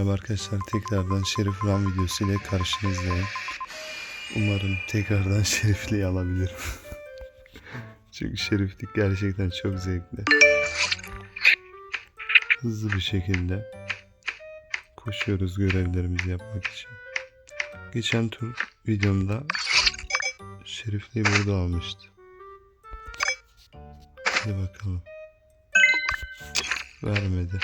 Merhaba arkadaşlar tekrardan Şerif Ram videosu ile karşınızdayım. Umarım tekrardan Şerifliği alabilirim. Çünkü Şeriflik gerçekten çok zevkli. Hızlı bir şekilde koşuyoruz görevlerimizi yapmak için. Geçen tur videomda Şerifliği burada almıştı. Hadi bakalım. Vermedi.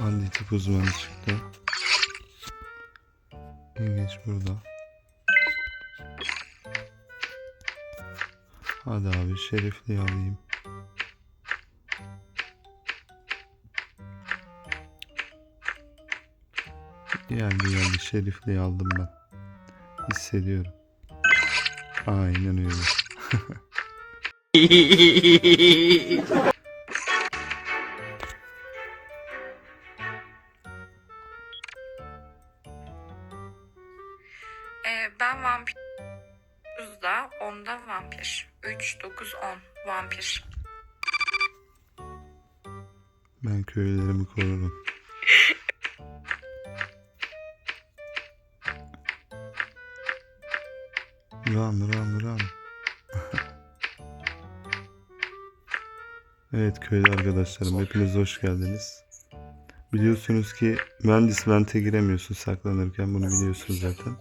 Anti tip uzmanı çıktı. Yengeç burada. Hadi abi şerifliği alayım. Geldi geldi şerifliği aldım ben. Hissediyorum. Aynen öyle. Ben köylülerimi korurum. Run run run. evet köylü arkadaşlarım hepiniz hoş geldiniz. Biliyorsunuz ki mühendis vente giremiyorsun saklanırken bunu biliyorsunuz zaten.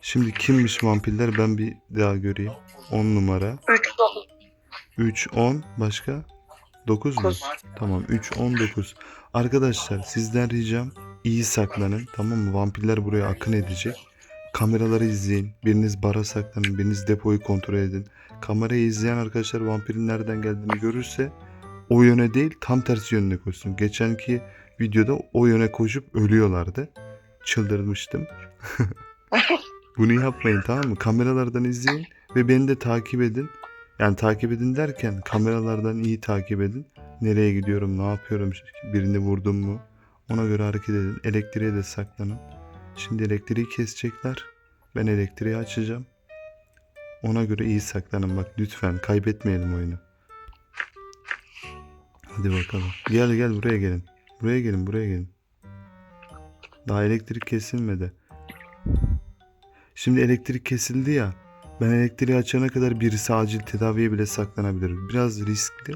Şimdi kimmiş vampirler ben bir daha göreyim. 10 numara. 3, 3, 10 başka? 9 mu? Tamam 3, 19. Arkadaşlar sizden ricam iyi saklanın tamam mı? Vampirler buraya akın edecek. Kameraları izleyin. Biriniz bara saklanın. Biriniz depoyu kontrol edin. Kamerayı izleyen arkadaşlar vampirin nereden geldiğini görürse o yöne değil tam tersi yönüne koşsun. Geçenki videoda o yöne koşup ölüyorlardı. Çıldırmıştım. Bunu yapmayın tamam mı? Kameralardan izleyin ve beni de takip edin. Yani takip edin derken kameralardan iyi takip edin. Nereye gidiyorum, ne yapıyorum, birini vurdum mu? Ona göre hareket edin. Elektriğe de saklanın. Şimdi elektriği kesecekler. Ben elektriği açacağım. Ona göre iyi saklanın bak lütfen kaybetmeyelim oyunu. Hadi bakalım. Gel gel buraya gelin. Buraya gelin buraya gelin. Daha elektrik kesilmedi. Şimdi elektrik kesildi ya. Ben elektriği açana kadar birisi acil tedaviye bile saklanabilir. Biraz riskli.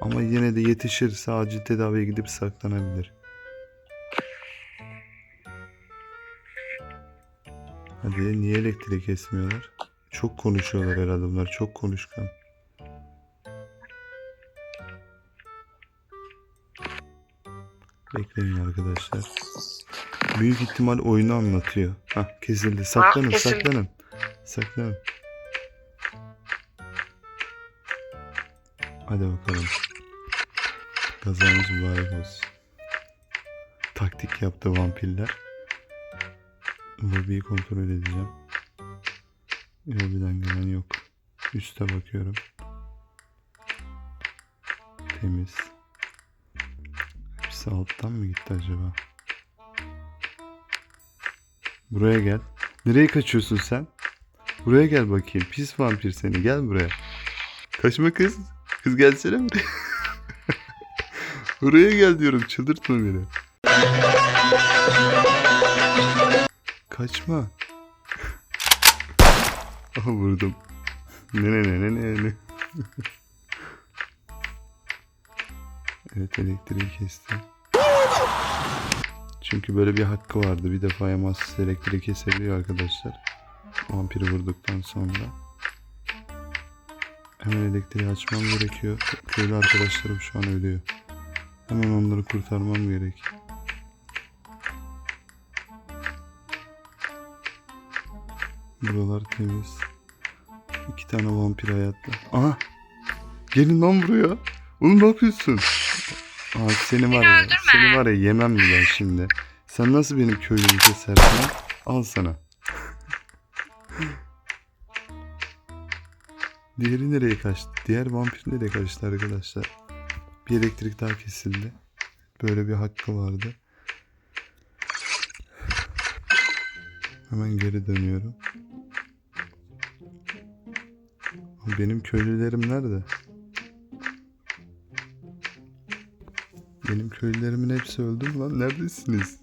Ama yine de yetişirse acil tedaviye gidip saklanabilir. Hadi niye elektriği kesmiyorlar? Çok konuşuyorlar herhalde bunlar. Çok konuşkan. Bekleyin arkadaşlar. Büyük ihtimal oyunu anlatıyor. Hah kesildi. Saklanın saklanın. Saklanın. Hadi bakalım. Kazamız mübarek olsun. Taktik yaptı vampirler. Lobiyi kontrol edeceğim. Lobiden gelen yok. Üste bakıyorum. Temiz. Hepsi alttan mı gitti acaba? Buraya gel. Nereye kaçıyorsun sen? Buraya gel bakayım. Pis vampir seni. Gel buraya. Kaçma kız. Kız gelsene buraya. buraya gel diyorum. Çıldırtma beni. Kaçma. Aha vurdum. Ne ne ne ne ne ne. evet elektriği kestim. Çünkü böyle bir hakkı vardı. Bir defa yamazsız elektriği kesebiliyor arkadaşlar. Vampiri vurduktan sonra. Hemen elektriği açmam gerekiyor. Köylü arkadaşlarım şu an ölüyor. Hemen onları kurtarmam gerek. Buralar temiz. İki tane vampir hayatta. Aha! Gelin lan buraya. Oğlum ne yapıyorsun? Aa, seni var ya. Seni var ya yemem mi ben şimdi? Sen nasıl benim köylümü kesersin? Al sana. Diğeri nereye kaçtı? Diğer vampir nereye kaçtı arkadaşlar? Bir elektrik daha kesildi. Böyle bir hakkı vardı. Hemen geri dönüyorum. Benim köylülerim nerede? Benim köylülerimin hepsi öldü mü lan? Neredesiniz?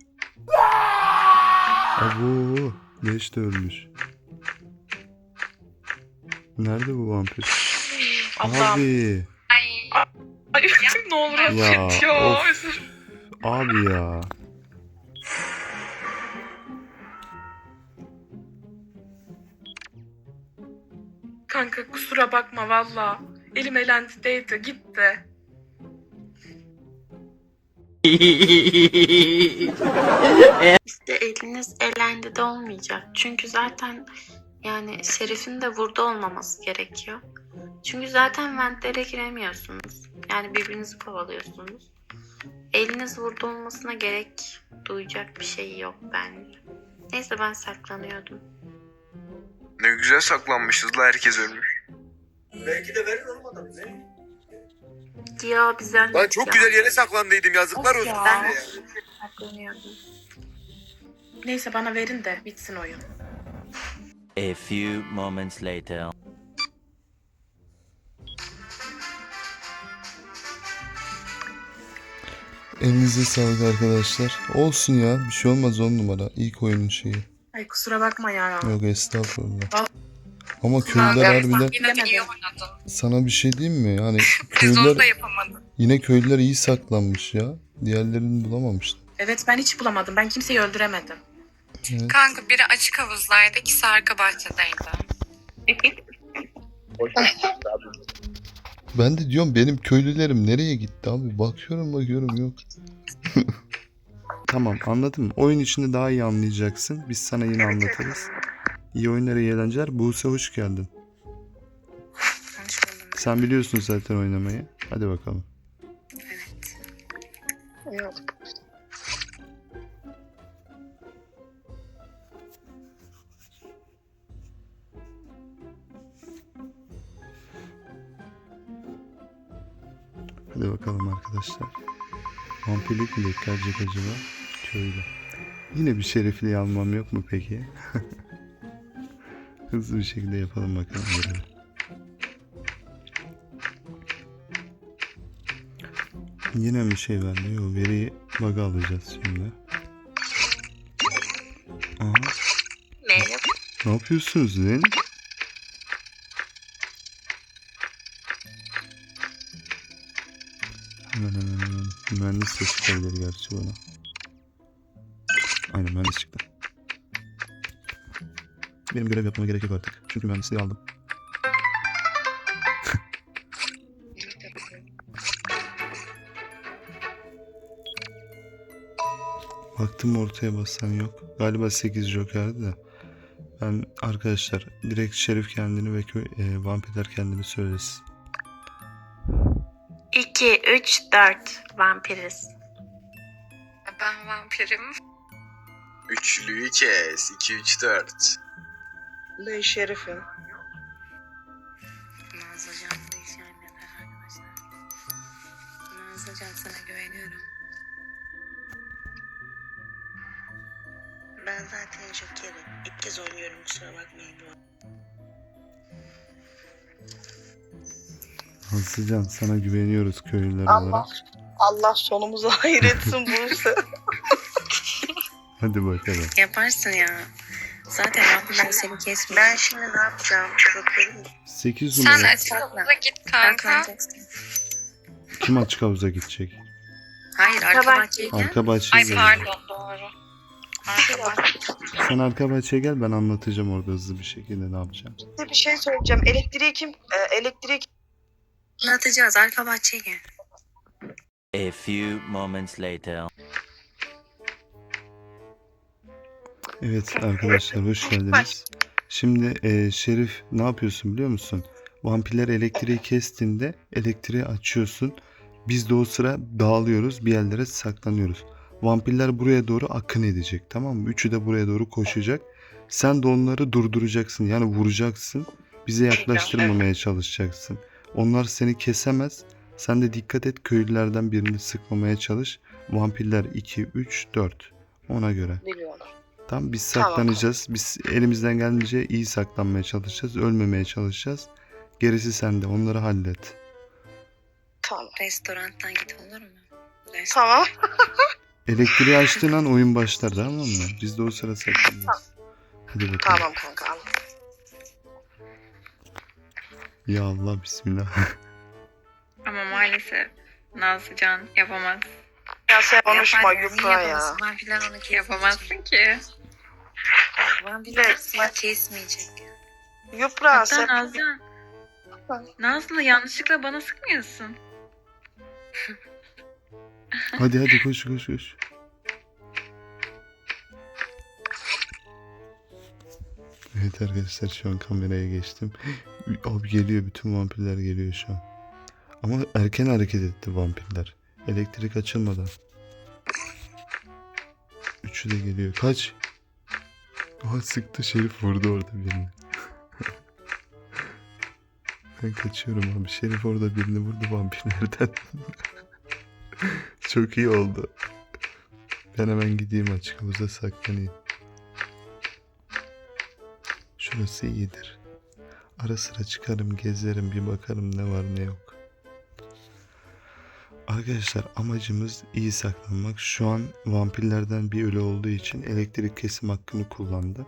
Abo, Leş de ölmüş. Nerede bu vampir? Abi, Ay ne olur Ya, affet ya. of. Abi ya. Kanka kusura bakma valla. Elim elendi değdi gitti. İşte eliniz elendi de olmayacak. Çünkü zaten yani Şerif'in de burada olmaması gerekiyor. Çünkü zaten ventlere giremiyorsunuz. Yani birbirinizi kovalıyorsunuz. Eliniz burada olmasına gerek duyacak bir şey yok bence. Neyse ben saklanıyordum. Ne güzel saklanmışız la herkes ölmüş. Belki de verir olmadan ne? Ya bizden Lan çok güzel yere saklandıydım yazıklar olsun Ben ya. saklanıyordum. Neyse bana verin de bitsin oyun. A few moments later. Elinize sağlık arkadaşlar. Olsun ya, bir şey olmaz on numara. İlk oyunun şeyi. Ay kusura bakma ya. Yok estağfurullah. Val- Ama köylüler harbiden Yine de iyi oynadın. sana bir şey diyeyim mi? Yani Biz onu da köylüler yine köylüler iyi saklanmış ya. Diğerlerini bulamamışlar. Evet ben hiç bulamadım. Ben kimseyi öldüremedim. Evet. Kanka biri açık havuzdaydı, ikisi arka bahçedeydi. Ben de diyorum benim köylülerim nereye gitti abi? Bakıyorum bakıyorum yok. tamam anladım. Oyun içinde daha iyi anlayacaksın. Biz sana yine anlatırız. İyi oyunlar, iyi eğlenceler. Buse hoş geldin. Sen biliyorsun zaten oynamayı. Hadi bakalım. Hadi arkadaşlar. Vampirlik mi gelecek acaba? Köylü. Yine bir şerifliği almam yok mu peki? Hızlı bir şekilde yapalım bakalım. görevi. Yine bir şey verdi. Yok veriyi bug alacağız şimdi. Aha. Merhaba. Ne yapıyorsunuz lan? Hemen hemen hemen. Mühendis de çıkabilir gerçi bana. Aynen mühendis çıktı. Benim görev yapmama gerek yok artık. Çünkü mühendisliği aldım. Baktım ortaya basan yok. Galiba 8 jokerdi de. Ben arkadaşlar direkt Şerif kendini ve kö- e, vampirler kendini söylesin. 2, 3, 4 vampiriz. Ben vampirim. Üçlüyü kes. 2 3 4. Ne şerifim. Nazlıcan bu işi halleder arkadaşlar. Nazlıcan sana güveniyorum. Ben zaten Joker'im. İlk kez oynuyorum kusura bakmayın. Hızlıcan sana güveniyoruz köylüler Allah olarak. Allah sonumuzu hayır etsin Buse. Hadi bakalım. Yaparsın ya. Zaten vampirler seni kesmiyor. Ben şimdi ne yapacağım? Joker'im. 8 Sen numara. açık havuza git kanka. Kim açık havuza gidecek? Hayır arka bahçeye gel. Arka bahçeye Ay gel. pardon doğru. Arka. Sen arka bahçeye gel ben anlatacağım orada hızlı bir şekilde ne yapacağım. Size bir şey söyleyeceğim. Elektriği kim? E, elektriği kim? Anlatacağız arka bahçeye gel. A few moments later. Evet arkadaşlar hoş geldiniz. Şimdi e, Şerif ne yapıyorsun biliyor musun? Vampirler elektriği kestiğinde elektriği açıyorsun. Biz de o sıra dağılıyoruz bir yerlere saklanıyoruz. Vampirler buraya doğru akın edecek tamam mı? Üçü de buraya doğru koşacak. Sen de onları durduracaksın yani vuracaksın. Bize yaklaştırmamaya çalışacaksın. Onlar seni kesemez. Sen de dikkat et köylülerden birini sıkmamaya çalış. Vampirler 2, 3, 4. Ona göre. Biliyorum. Tam biz Tamam. saklanacağız. Biz elimizden geldiğince iyi saklanmaya çalışacağız. Ölmemeye çalışacağız. Gerisi sende. Onları hallet. Tamam. Restorandan git olur mu? Dersin. Tamam. Elektriği açtığın an oyun başlar tamam mı? Biz de o sıra saklanacağız. Hadi bakalım. Tamam kanka al. Ya Allah bismillah. Ama maalesef Nazlıcan yapamaz. Ya sen konuşma Yupra ya. yapamazsın? Vampirler onu kesmeyecek. Yapamazsın ki. Vampirler seni kesmeyecek. Yupra Hatta sen Nazlı. Nazlı yanlışlıkla bana sıkmıyorsun. hadi hadi koş koş koş. Evet arkadaşlar şu an kameraya geçtim. Abi geliyor bütün vampirler geliyor şu an. Ama erken hareket etti vampirler. Elektrik açılmadan. Üçü de geliyor. Kaç. Aha sıktı Şerif vurdu orada birini. ben kaçıyorum abi. Şerif orada birini vurdu vampirlerden. Çok iyi oldu. Ben hemen gideyim açık havuza saklanayım. Şurası iyidir. Ara sıra çıkarım, gezerim, bir bakarım ne var ne yok. Arkadaşlar amacımız iyi saklanmak. Şu an vampirlerden bir ölü olduğu için elektrik kesim hakkını kullandı.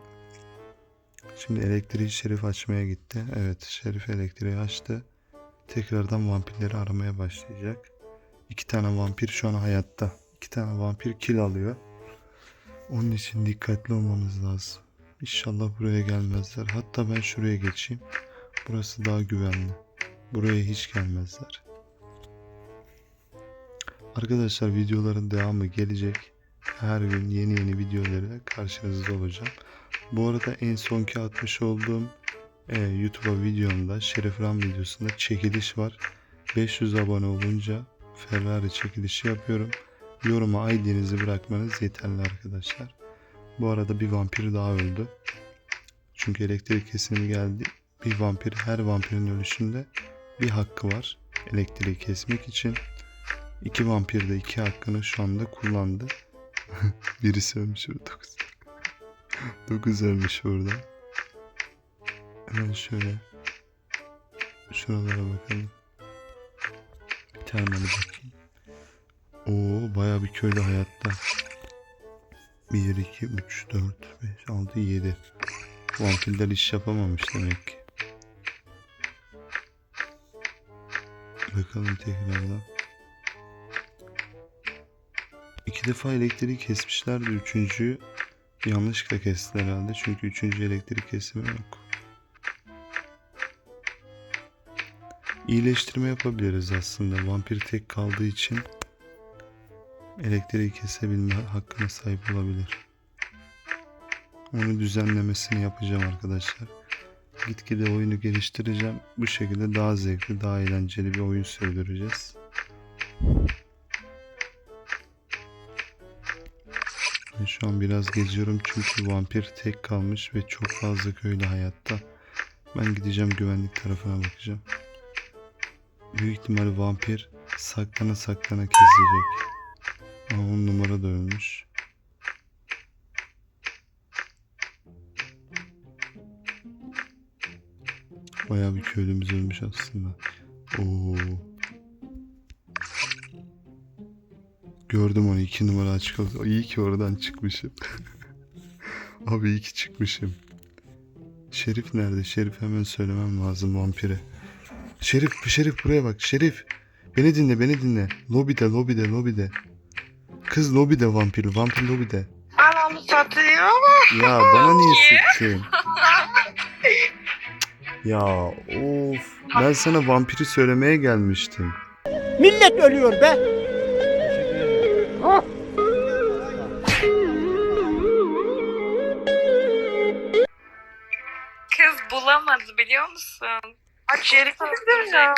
Şimdi elektriği Şerif açmaya gitti. Evet Şerif elektriği açtı. Tekrardan vampirleri aramaya başlayacak. İki tane vampir şu an hayatta. İki tane vampir kill alıyor. Onun için dikkatli olmamız lazım. İnşallah buraya gelmezler. Hatta ben şuraya geçeyim. Burası daha güvenli. Buraya hiç gelmezler. Arkadaşlar videoların devamı gelecek. Her gün yeni yeni videolarla karşınızda olacağım. Bu arada en sonki atmış olduğum e, YouTube'a videomda Şerif Ram videosunda çekiliş var. 500 abone olunca Ferrari çekilişi yapıyorum. Yoruma ID'nizi bırakmanız yeterli arkadaşlar. Bu arada bir vampir daha öldü. Çünkü elektrik kesimi geldi. Bir vampir her vampirin ölüşünde bir hakkı var. Elektriği kesmek için. İki vampir de iki hakkını şu anda kullandı. Birisi ölmüş burada. Dokuz. Dokuz ölmüş burada. Hemen şöyle. Şuralara bakalım. Bir tane bakayım. Oo bayağı bir köylü hayatta. 1, 2, 3, 4, 5, 6, 7. Vampirler iş yapamamış demek ki. Bakalım tekrardan. İki defa elektriği kesmişlerdi. Üçüncüyü yanlışlıkla kestiler herhalde. Çünkü üçüncü elektrik kesimi yok. İyileştirme yapabiliriz aslında. Vampir tek kaldığı için elektriği kesebilme hakkına sahip olabilir. Onu düzenlemesini yapacağım arkadaşlar. Gitgide oyunu geliştireceğim. Bu şekilde daha zevkli, daha eğlenceli bir oyun sürdüreceğiz. Ben şu an biraz geziyorum çünkü vampir tek kalmış ve çok fazla köylü hayatta. Ben gideceğim güvenlik tarafına bakacağım. Büyük ihtimal vampir saklana saklana kesecek. Aa, on numara da ölmüş. Bayağı bir köylümüz ölmüş aslında. Oo. Gördüm onu iki numara açık. İyi ki oradan çıkmışım. Abi iyi ki çıkmışım. Şerif nerede? Şerif hemen söylemem lazım vampire. Şerif, Şerif buraya bak. Şerif. Beni dinle, beni dinle. Lobide, lobide, lobide. Kız lobide vampir, vampir lobide. anamı satıyor. Ya bana niye sıktın? ya of. Ben sana vampiri söylemeye gelmiştim. Millet ölüyor be. Kız bulamadı biliyor musun? Bak Şerif öldür ya.